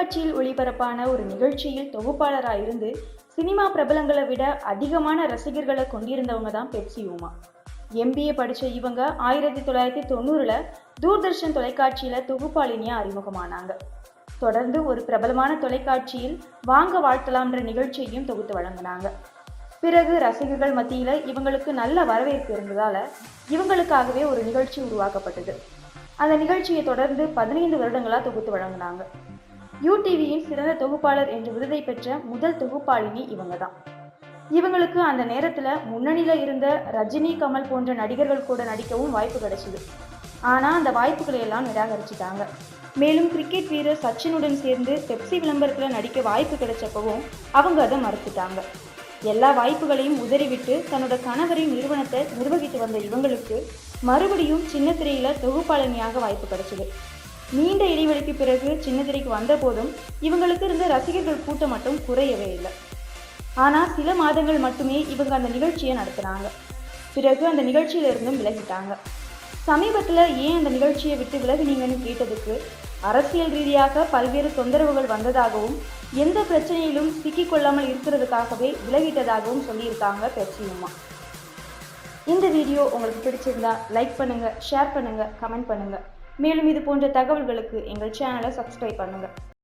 தொலைக்காட்சியில் ஒளிபரப்பான ஒரு நிகழ்ச்சியில் தொகுப்பாளராக இருந்து சினிமா பிரபலங்களை விட அதிகமான ரசிகர்களை கொண்டிருந்தவங்க தான் பெப்சி உமா. எம்பிஏ படித்த இவங்க ஆயிரத்தி தொள்ளாயிரத்தி தொண்ணூறில் தூர்தர்ஷன் தொலைக்காட்சியில் தொகுப்பாளினியாக அறிமுகமானாங்க. தொடர்ந்து ஒரு பிரபலமான தொலைக்காட்சியில் வாங்க வாழ்த்தலாம்ன்ற நிகழ்ச்சியையும் தொகுத்து வழங்கினாங்க. பிறகு ரசிகர்கள் மத்தியில் இவங்களுக்கு நல்ல வரவேற்பு இருந்ததால இவங்களுக்காகவே ஒரு நிகழ்ச்சி உருவாக்கப்பட்டது. அந்த நிகழ்ச்சியை தொடர்ந்து பதினைந்து வருடங்களாக தொகுத்து வழங்கினாங்க. யூடிவியின் சிறந்த தொகுப்பாளர் என்ற விருதை பெற்ற முதல் தொகுப்பாளினி இவங்க தான் இவங்களுக்கு அந்த நேரத்தில் முன்னணியில் இருந்த ரஜினி கமல் போன்ற நடிகர்கள் கூட நடிக்கவும் வாய்ப்பு கிடைச்சிது. ஆனால் அந்த வாய்ப்புகளை எல்லாம் நிராகரிச்சிட்டாங்க. மேலும் கிரிக்கெட் வீரர் சச்சினுடன் சேர்ந்து பெப்சி விளம்பரத்தில் நடிக்க வாய்ப்பு கிடைச்சப்பவும் அவங்க அதை மறுத்துட்டாங்க. எல்லா வாய்ப்புகளையும் உதறிவிட்டு தன்னோட கணவரின் நிறுவனத்தை நிர்வகித்து வந்த இவங்களுக்கு மறுபடியும் சின்ன திரையில தொகுப்பாளனியாக வாய்ப்பு கிடைச்சது. நீண்ட இடைவெளிக்கு பிறகு சின்னத்திரைக்கு வந்த போதும் இவங்களுக்கு இருந்த ரசிகர்கள் கூட்டம் மட்டும் குறையவே இல்லை. ஆனால் சில மாதங்கள் மட்டுமே இவங்க அந்த நிகழ்ச்சியை நடத்தினாங்க. பிறகு அந்த நிகழ்ச்சியிலிருந்தும் விலகிட்டாங்க. சமீபத்தில் ஏன் அந்த நிகழ்ச்சியை விட்டு விலகினீங்கன்னு கேட்டதுக்கு அரசியல் ரீதியாக பல்வேறு தொந்தரவுகள் வந்ததாகவும் எந்த பிரச்சனையிலும் சிக்கிக்கொள்ளாமல் இருக்கிறதுக்காகவே விலகிட்டதாகவும் சொல்லியிருக்காங்க பெப்சி இந்த வீடியோ உங்களுக்கு பிடிச்சிருந்தா லைக் பண்ணுங்கள் ஷேர் பண்ணுங்கள் கமெண்ட் பண்ணுங்கள் மேலும் இது போன்ற தகவல்களுக்கு எங்கள் சேனலை சப்ஸ்கிரைப் பண்ணுங்கள்